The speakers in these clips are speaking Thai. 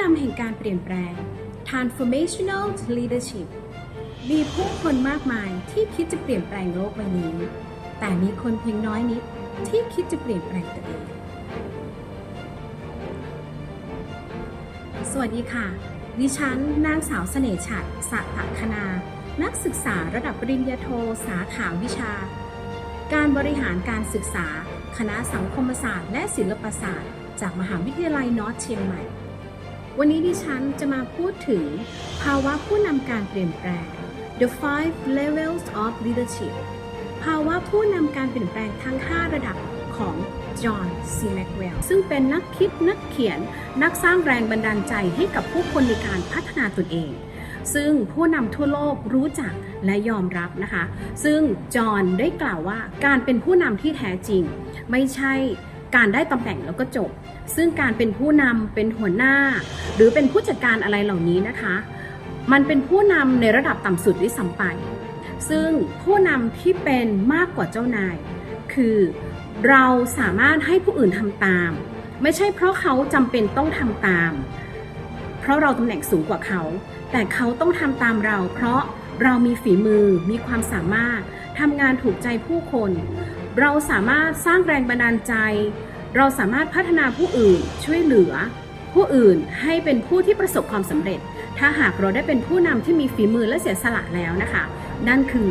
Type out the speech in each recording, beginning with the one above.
นำแห่งการเปลี่ยนแปลง transformational leadership มีผู้คนมากมายที่คิดจะเปลี่ยนแปลงโลกใบนี้ แต่มีคนเพียงน้อยนิดที่คิดจะเปลี่ยนแปลงตัวเอง สวัสดีค่ะ ดิฉันนางสาวเสน่ห์ฉัดสัตคณา นักศึกษาระดับปริญญาโทสาขาวิชา การบริหารการศึกษา คณะสังคมศาสตร์และศิลปศาสตร์ จากมหาวิทยาลัยนอร์ทเชียงใหม่ วันนี้ดิฉันจะมาพูดถึงภาวะผู้นำการเปลี่ยนแปลง The five levels of leadership ภาวะผู้นำการเปลี่ยนแปลงทั้ง 5 ระดับของจอห์นซีแม็กเวลซึ่งเป็นนักคิดนักเขียน นักสร้างแรงบันดาลใจให้กับผู้คนในการพัฒนาตนเอง ซึ่งผู้นำทั่วโลกรู้จักและยอมรับนะคะ ซึ่งจอห์นได้กล่าวว่าการเป็นผู้นำที่แท้จริง ไม่ใช่ การได้ตำแหน่งแล้วก็จบ ซึ่งการเป็นผู้นำเป็นหัวหน้า หรือเป็นผู้จัดการอะไรเหล่านี้นะคะ มันเป็นผู้นำในระดับต่ำสุดด้วยซ้ำไป ซึ่งผู้นำที่เป็นมากกว่าเจ้านาย คือเราสามารถให้ผู้อื่นทำตาม ไม่ใช่เพราะเขาจำเป็นต้องทำตาม เพราะเราตำแหน่งสูงกว่าเขา แต่เขาต้องทำตามเรา เพราะเรามีฝีมือมีความสามารถทำงานถูกใจผู้คน เราสามารถสร้างแรงบันดาลใจ เราสามารถพัฒนาผู้อื่นช่วยเหลือ ผู้อื่นให้เป็นผู้ที่ประสบความสำเร็จ ถ้าหากเราได้เป็นผู้นำที่มีฝีมือและเสียสละแล้วนะคะ นั่นคือ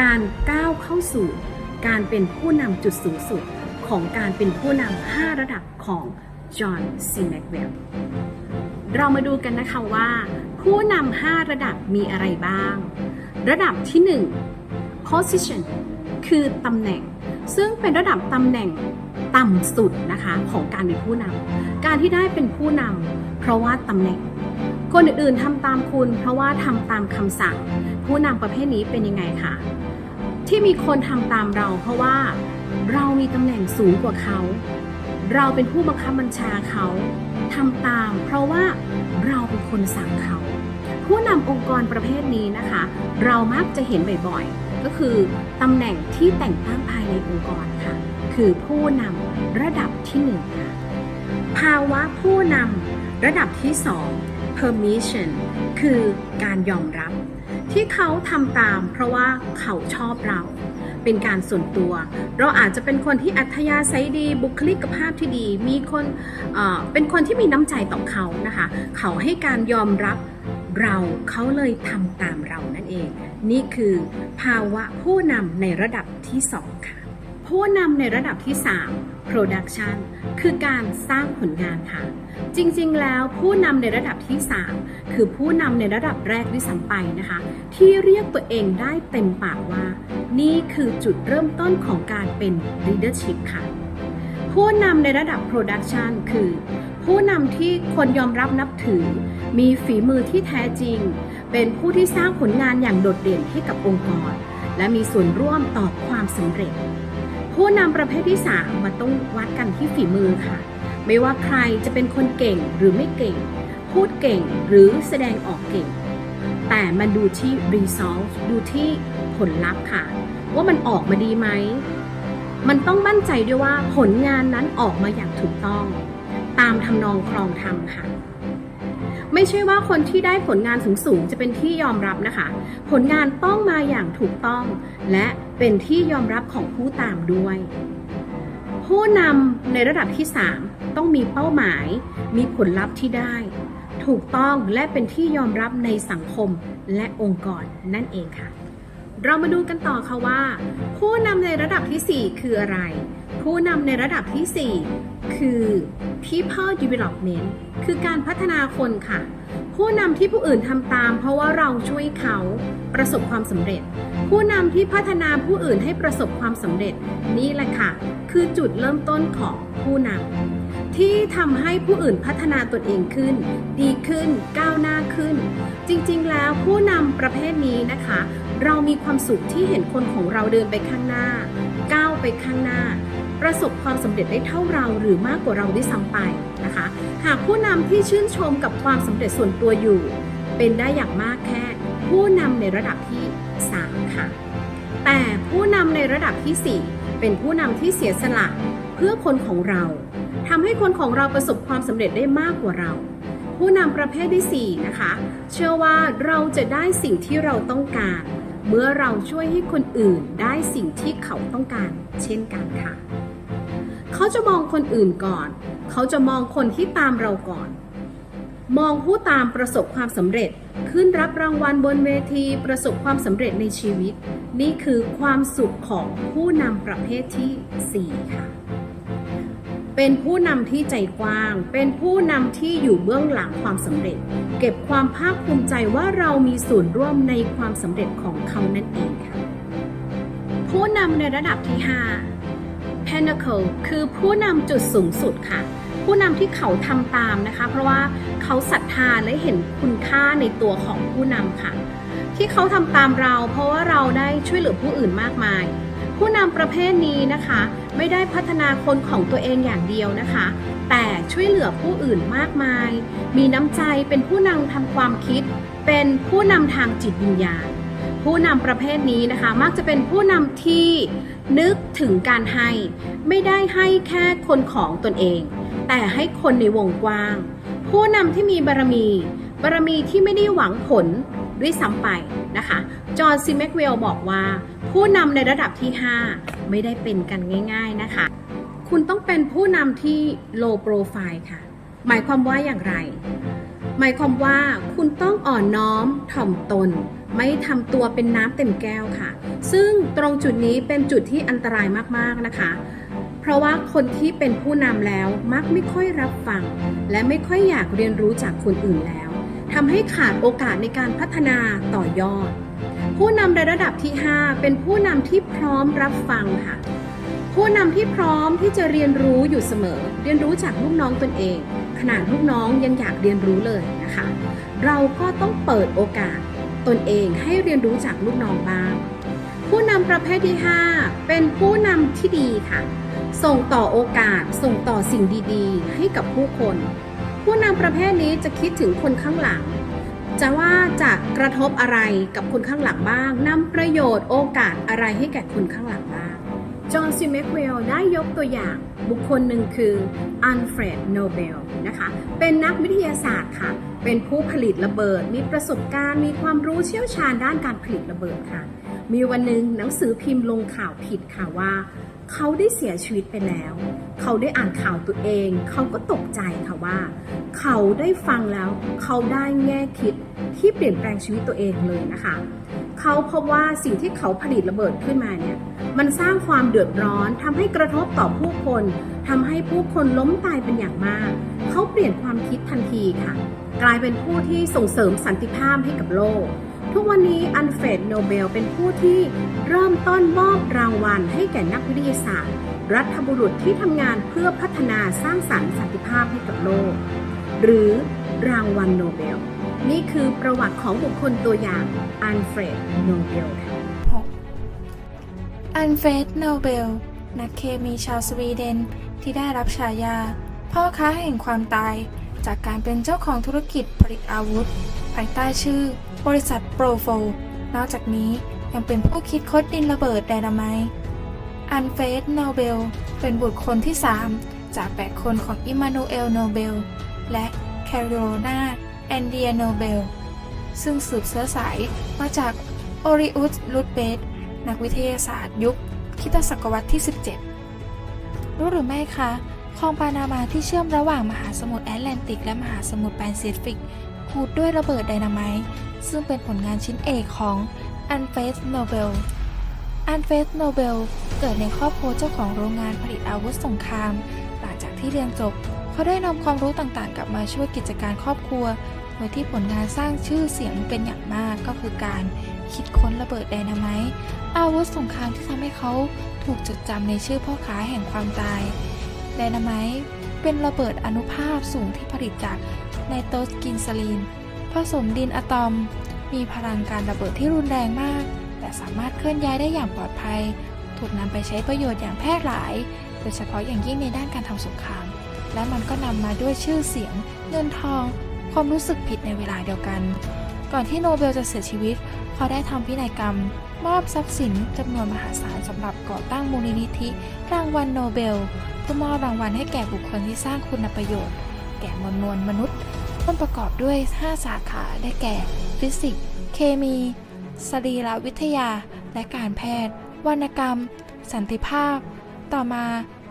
การก้าวเข้าสู่ การเป็นผู้นำจุดสูงสุดของการเป็นผู้นำ5ระดับของจอห์นซีแมกเวลเรามาดูกันนะคะว่า ผู้นำ5ระดับมีอะไรบ้าง ระดับที่ 1 position คือตำแหน่ง ซึ่งเป็นระดับตำแหน่งต่ำสุดนะคะของการเป็นผู้นำการที่ได้เป็นผู้นำเพราะว่าตำแหน่ง คนอื่นๆทำตามคุณ เพราะว่าทำตามคำสั่ง ผู้นำประเภทนี้เป็นยังไงคะที่มีคนทำตามเรา เพราะว่าเรามีตำแหน่งสูงกว่าเขา เราเป็นผู้บังคับบัญชาเขาทำตาม เพราะว่าเราเป็นคนสั่งเขา ผู้นำองค์กรประเภทนี้นะคะ เรามักจะเห็นบ่อยๆ ก็คือตำแหน่งที่แต่งตั้งภายในองค์กรค่ะ คือผู้นำระดับที่หนึ่งค่ะ ภาวะผู้นำระดับที่สอง permission คือการยอมรับ ที่เขาทำตามเพราะว่าเขาชอบเราเป็นการส่วนตัว เราอาจจะเป็นคนที่อัธยาศัยดีบุคลิกภาพที่ดี มีคนเเป็นคนที่มีน้ำใจต่อเขานะคะ เขาให้การยอมรับเราเขาเลยทำตามเรานั่นเอง นี่คือภาวะผู้นำในระดับที่สองค่ะ ผู้นำในระดับที่ 3 production คือการสร้างผลงานค่ะ จริงๆ แล้วผู้นำในระดับที่ 3 คือผู้นำในระดับแรกด้วยซ้ำไปนะคะ ที่เรียกตัวเองได้เต็มปากว่า นี่คือจุดเริ่มต้นของการเป็น leadership ค่ะ ผู้นำในระดับ production คือ ผู้นำที่คนยอมรับนับถือ มีฝีมือที่แท้จริง เป็นผู้ที่สร้างผลงานอย่างโดดเด่นให้กับองค์กร และมีส่วนร่วมต่อความสำเร็จ ผู้นำประเภทที่ 3 มาต้องวัดกันที่ฝีมือค่ะ ไม่ว่าใครจะเป็นคนเก่งหรือไม่เก่ง พูดเก่งหรือแสดงออกเก่ง แต่มันดูที่ result ดูที่ผลลัพธ์ค่ะ ว่ามันออกมาดีไหม มันต้องมั่นใจด้วยว่าผลงานนั้นออกมาอย่างถูกต้อง ตามทำนองครองธรรมค่ะ ไม่ใช่ว่าคนที่ได้ผลงานสูงๆจะเป็นที่ยอมรับนะคะ ผลงานต้องมาอย่างถูกต้อง และเป็นที่ยอมรับของผู้ตามด้วย ผู้นำในระดับที่ 3 ต้องมีเป้าหมาย มีผลลัพธ์ที่ได้ ถูกต้องและเป็นที่ยอมรับในสังคมและองค์กรนั่นเองค่ะ เรามาดูกันต่อค่ะว่า ผู้นำในระดับทีสี่4 คืออะไร ผู้นำในระดับทีสี่ 4 คือ people development คือการพัฒนาคนค่ะ ผู้นำที่ผู้อื่นทำตาม เพราะว่าเราช่วยเขาประสบความสำเร็จ ผู้นำที่พัฒนาผู้อื่นให้ประสบความสำเร็จ นี่แหละค่ะ คือจุดเริ่มต้นของผู้นำที่ทำให้ผู้อื่นพัฒนาตนเองขึ้น ดีขึ้น ก้าวหน้าขึ้น จริงๆ แล้วผู้นำประเภทนี้นะคะ เรามีความสุขที่เห็นคนของเราเดินไปข้างหน้า ก้าวไปข้างหน้า ประสบความสำเร็จได้เท่าเราหรือมากกว่าเราด้วยซ้ำไปนะคะ หากผู้นำที่ชื่นชมกับความสำเร็จส่วนตัวอยู่ เป็นได้อย่างมากแค่ ผู้นำในระดับที่ 3 ค่ะ แต่ผู้นำในระดับที่ 4 เป็นผู้นำที่เสียสละเพื่อคนของเราทำให้คนของเราประสบความสำเร็จได้มากกว่าเรา ผู้นำประเภทที่ 4 นะคะ เชื่อว่าเราจะได้สิ่งที่เราต้องการ เมื่อเราช่วยให้คนอื่นได้สิ่งที่เขาต้องการ เช่นกันค่ะ เขาจะมองคนอื่นก่อน เขาจะมองคนที่ตามเราก่อน มองผู้ตามประสบความสำเร็จ ขึ้นรับรางวัลบนเวทีประสบความสำเร็จในชีวิต นี่คือความสุขของผู้นำประเภทที่ 4 ค่ะ เป็นผู้นำที่ใจกว้าง เป็นผู้นำที่อยู่เบื้องหลังความสำเร็จ เก็บความภาคภูมิใจว่าเรามีส่วนร่วมในความสำเร็จของเขานั่นเองค่ะ ผู้นำในระดับที่ 5 Pinnacle คือผู้นำจุดสูงสุดค่ะ ผู้นำที่เขาทำตามนะคะ เพราะว่าเขาศรัทธาและเห็นคุณค่าในตัวของผู้นำค่ะ ที่เขาทำตามเรา เพราะว่าเราได้ช่วยเหลือผู้อื่นมากมายผู้นำประเภทนี้นะคะ ไม่ได้พัฒนาคนของตัวเองอย่างเดียวนะคะ แต่ช่วยเหลือผู้อื่นมากมาย มีน้ำใจเป็นผู้นำทางความคิด เป็นผู้นำทางจิตวิญญาณ ผู้นำประเภทนี้นะคะ มักจะเป็นผู้นำที่ นึกถึงการให้ ไม่ได้ให้แค่คนของตนเอง แต่ให้คนในวงกว้าง ผู้นำที่มีบารมี บารมีที่ไม่ได้หวังผลด้วยซ้ำไปนะคะ จอห์นซีแมกเวลบอกว่า ผู้นำในระดับที่ 5 ไม่ได้เป็นกันง่าย ๆนะคะ คุณต้องเป็นผู้นำที่ low profile ค่ะ หมายความว่าอย่างไร หมายความว่าคุณต้องอ่อนน้อมถ่อมตน ไม่ทำตัวเป็นน้ำเต็มแก้วค่ะ ซึ่งตรงจุดนี้เป็นจุดที่อันตรายมากๆนะคะ เพราะว่าคนที่เป็นผู้นำแล้วมักไม่ค่อยรับฟัง และไม่ค่อยอยากเรียนรู้จากคนอื่นแล้วทำให้ขาดโอกาสในการพัฒนาต่อยอด ผู้นำในระดับที่ 5 เป็นผู้นำที่พร้อมรับฟังค่ะ ผู้นำที่พร้อมที่จะเรียนรู้อยู่เสมอ เรียนรู้จากลูกน้องตนเอง ขนาดลูกน้องยังอยากเรียนรู้เลยนะคะ เราก็ต้องเปิดโอกาสตนเองให้เรียนรู้จากลูกน้องบ้าง ผู้นำประเภทที่ 5 เป็นผู้นำที่ดีค่ะ ส่งต่อโอกาสส่งต่อสิ่งดีๆ ให้กับผู้คน ผู้นำประเภทนี้จะคิดถึงคนข้างหลัง จะว่าจะกระทบอะไรกับคนข้างหลังบ้างนำประโยชน์โอกาสอะไรให้แก่คนข้างหลังบ้างจอห์นซีแมกเวลได้ยกตัวอย่างบุคคลหนึ่งคืออันเฟรดโนเบลนะคะเป็นนักวิทยาศาสตร์ค่ะ เป็นผู้ผลิตระเบิด มีประสบการณ์มีความรู้เชี่ยวชาญด้านการผลิตระเบิดค่ะ มีวันหนึ่งหนังสือพิมพ์ลงข่าวผิดค่ะว่า เขาได้เสียชีวิตไปแล้ว เขาได้อ่านข่าวตัวเอง เขาก็ตกใจค่ะว่า เขาได้ฟังแล้ว เขาได้แง่คิดที่เปลี่ยนแปลงชีวิตตัวเองเลยนะคะ เขาพบว่าสิ่งที่เขาผลิตระเบิดขึ้นมาเนี่ย มันสร้างความเดือดร้อนทำให้กระทบต่อผู้คนทำให้ผู้คนล้มตายเป็นอย่างมาก เขาเปลี่ยนความคิดทันทีค่ะ กลายเป็นผู้ที่ส่งเสริมสันติภาพให้กับโลก ทุกวันนี้อันเฟรดโนเบลเป็นผู้ที่เริ่มต้นมอบรางวัลให้แก่นักวิทยาศาสตร์ รัฐบุรุษที่ทำงานเพื่อพัฒนาสร้างสรรค์สันติภาพให้กับโลก หรือรางวัลโนเบล นี่คือประวัติของบุคคลตัวอย่างอันเฟรดโนเบลอันเฟสโนเบล นักเคมีชาวสวีเดนที่ได้รับฉายา พ่อค้าแห่งความตาย จากการเป็นเจ้าของธุรกิจผลิตอาวุธายใต้ชื่อ บริษัทโปรโฟนอกจากนี้ยังเป็นผู้คิดค้นดินระเบิดไดนาไมต์อันเฟสโนเบล เป็นบุตรคนที่ 3 จาก 8 คนของอิมานูเอลโนเบล และแคโรลนาแอนเดียโนเบล ซึ่งสืบเชื้อสายมาจากโอริอุสลูดเบสนักวิทยาศาสตร์ยุคคิตศตวรรษที่ 17 รู้หรือไม่คะคลองปานามาที่เชื่อมระหว่างมหาสมุทรแอตแลนติกและมหาสมุทรแปซิฟิก ขูดด้วยระเบิดไดนาไมต์ซึ่งเป็นผลงานชิ้นเอกของอันเฟสโนเบลอันเฟสโนเบลเกิดในครอบครัวเจ้าของโรงงานผลิตอาวุธสงคราม หลังจากที่เรียนจบ เขาได้นำความรู้ต่างๆ กลับมาช่วยกิจการครอบครัว โดยที่ผลงานสร้างชื่อเสียงเป็นอย่างมากก็คือการคิดค้นระเบิดไดนาไมต์อาวุธสงครามที่ทำให้เขาถูกจดจำในชื่อพ่อค้าแห่งความตายไดนาไมต์เป็นระเบิดอนุภาพสูงที่ผลิตจาก ไนโตรกินซาลีน ผสมดินอะตอม มีพลังการระเบิดที่รุนแรงมาก แต่สามารถเคลื่อนย้ายได้อย่างปลอดภัย ถูกนำไปใช้ประโยชน์อย่างแพร่หลาย โดยเฉพาะอย่างยิ่งในด้านการทำสงคราม และมันก็นำมาด้วยชื่อเสียง เงินทอง ความรู้สึกผิดในเวลาเดียวกัน ก่อนที่โนเบลจะเสียชีวิต เขาได้ทำพินัยกรรม มอบทรัพย์สินจำนวนมหาศาลสำหรับก่อตั้งมูลนิธิรางวัลโนเบลเพื่อมอบรางวัลให้แก่บุคคลที่สร้างคุณประโยชน์ แก่มวลมวลมนุษย์องค์ประกอบด้วย 5 สาขาได้แก่ ฟิสิกส์ เคมี สรีรวิทยา และการแพทย์ วรรณกรรม สันติภาพ ต่อมา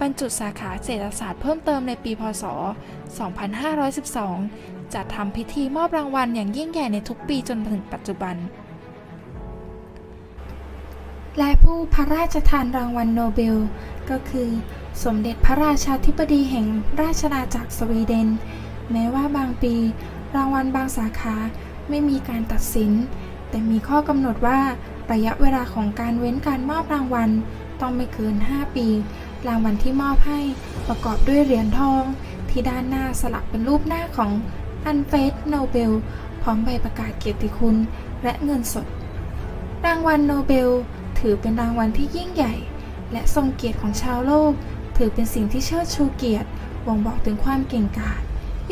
บรรจุสาขาเศรษฐศาสตร์เพิ่มเติมในปีพศ 2512 จัดทำพิธีมอบรางวัลอย่างยิ่งใหญ่ในทุกปีจนถึงปัจจุบัน และผู้พระราชทานรางวัลโนเบล ก็คือ สมเด็จพระราชาธิบดีแห่งราชอาณาจักรสวีเดน แม้ว่าบางปี รางวัลบางสาขาไม่มีการตัดสิน แต่มีข้อกำหนดว่าระยะเวลาของการเว้นการมอบรางวัลต้องไม่เกิน 5 ปี รางวัลที่มอบให้ประกอบด้วยเหรียญทอง ที่ด้านหน้าสลักเป็นรูปหน้าของอันเฟสโนเบลพร้อมใบประกาศเกียรติคุณและเงินสด รางวัลโนเบล ถือเป็นรางวัลที่ยิ่งใหญ่ และทรงเกียรติของชาวโลก ถือเป็นสิ่งที่เชิดชูเกียรติบ่งบอกถึงความเก่งกาจ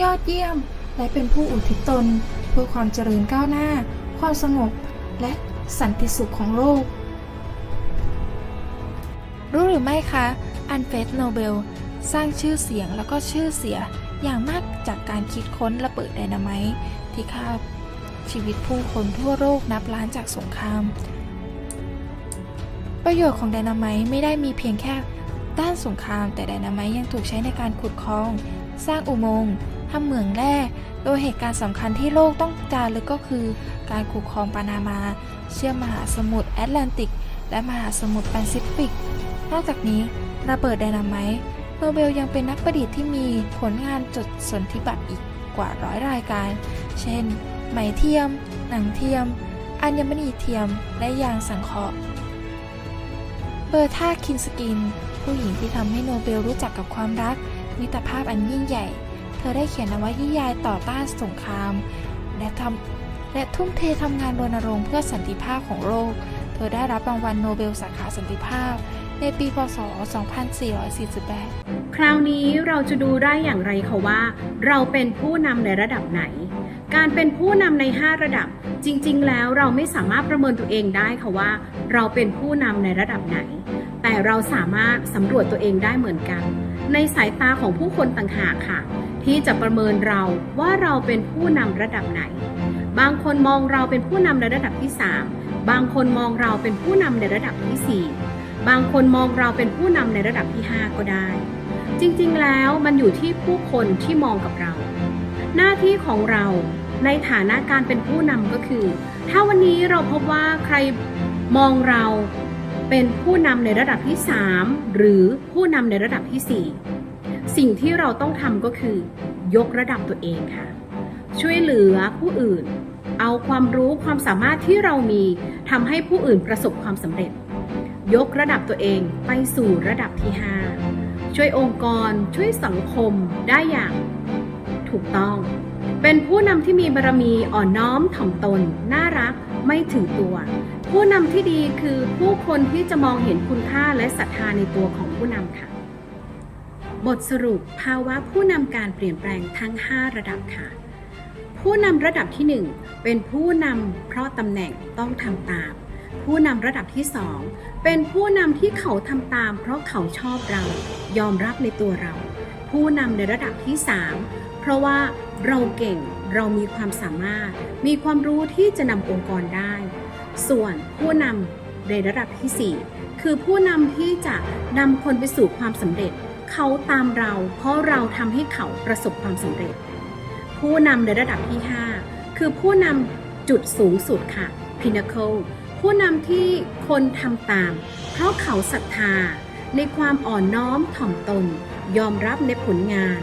ยอดเยี่ยม และเป็นผู้อุทิศตน เพื่อความเจริญก้าวหน้า ความสงบ และสันติสุขของโลก รู้หรือไม่คะ อันเฟสโนเบล สร้างชื่อเสียงแล้วก็ชื่อเสียอย่างมากจากการคิดค้นระเบิดไดนาไมต์ที่ฆ่าชีวิตผู้คนทั่วโลกนับล้านจากสงคราม ประโยชน์ของไดนาไมต์ไม่ได้มีเพียงแค่ ด้านสงครามแต่ไดนาไมต์ยังถูกใช้ในการขุดคลอง สร้างอุโมงค์ทำเหมืองแร่โดยเหตุการณ์สำคัญที่โลกต้องจารึกก็คือ การขุดคลองปานามา เชื่อมมหาสมุทรแอตแลนติก และมหาสมุทรแปซิฟิก นอกจากนี้ระเบิดไดนาไมต์โนเบลยังเป็นนักประดิษฐ์ที่มีผลงานจดสนธิบัตรอีกกว่าร้อยรายการ เช่น ไหมเทียม หนังเทียม อัญมณีเทียม และยางสังเคราะห์ เบอร์ธาคินสกิน ผู้หญิงที่ทำให้โนเบลรู้จักกับความรัก มิตรภาพอันยิ่งใหญ่ เธอได้เขียนนวนิยายต่อต้านสงคราม และทำและทุ่มเททำงานรณรงค์เพื่อสันติภาพของโลก เธอได้รับรางวัลโนเบลสาขาสันติภาพ ในปี พศ 2448 คราวนี้เราจะดูได้อย่างไรคะว่า เราเป็นผู้นำในระดับไหน การเป็นผู้นำใน 5 ระดับจริง ๆ แล้วเราไม่สามารถประเมินตัวเองได้ค่ะว่า เราเป็นผู้นำในระดับไหน แต่เราสามารถสำรวจตัวเองได้เหมือนกัน ในสายตาของผู้คนต่างหากค่ะ ที่จะประเมินเราว่าเราเป็นผู้นำระดับไหน บางคนมองเราเป็นผู้นำในระดับที่ 3 บางคนมองเราเป็นผู้นำในระดับที่ 4 บางคนมองเราเป็นผู้นำในระดับที่ 5 ก็ได้ จริงๆแล้วมันอยู่ที่ผู้คนที่มองกับเรา หน้าที่ของเราในฐานะการเป็นผู้นำก็คือ ถ้าวันนี้เราพบว่าใครมองเรา เป็นผู้นำในระดับที่ 3 หรือผู้นำในระดับที่ 4 สิ่งที่เราต้องทำก็คือ ยกระดับตัวเองค่ะ ช่วยเหลือผู้อื่น เอาความรู้ความสามารถที่เรามีทำให้ผู้อื่นประสบความสำเร็จ ยกระดับตัวเองไปสู่ระดับที่ 5 ช่วยองค์กรช่วยสังคมได้อย่างถูกต้อง เป็นผู้นำที่มีบารมีอ่อนน้อมถ่อมตน น่ารักไม่ถือตัว ผู้นำที่ดีคือผู้คนที่จะมองเห็นคุณค่าและศรัทธาในตัวของผู้นำค่ะ บทสรุปภาวะผู้นำการเปลี่ยนแปลงทั้ง 5 ระดับค่ะ ผู้นำระดับที่ 1 เป็นผู้นำเพราะตำแหน่งต้องทำตาม ผู้นำระดับที่ 2 เป็นผู้นำที่เขาทำตาม เพราะเขาชอบเรา ยอมรับในตัวเรา ผู้นำในระดับที่ 3 เพราะว่าเราเก่งเรามีความสามารถ มีความรู้ที่จะนำองค์กรได้ ส่วนผู้นำในระดับที่ 4 คือผู้นำที่จะนำคนไปสู่ความสำเร็จ เขาตามเรา เพราะเราทำให้เขาประสบความสำเร็จ ผู้นำในระดับที่ 5 คือผู้นำจุดสูงสุดค่ะ Pinnacle ผู้นำที่คนทำตาม เพราะเขาศรัทธา ในความอ่อนน้อมถ่อมตน ยอมรับในผลงาน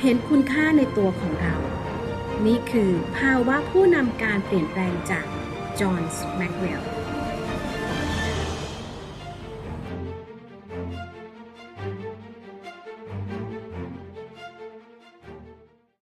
เห็นคุณค่าในตัวของเรา นี่คือภาวะผู้นำการเปลี่ยนแปลงจาก จอ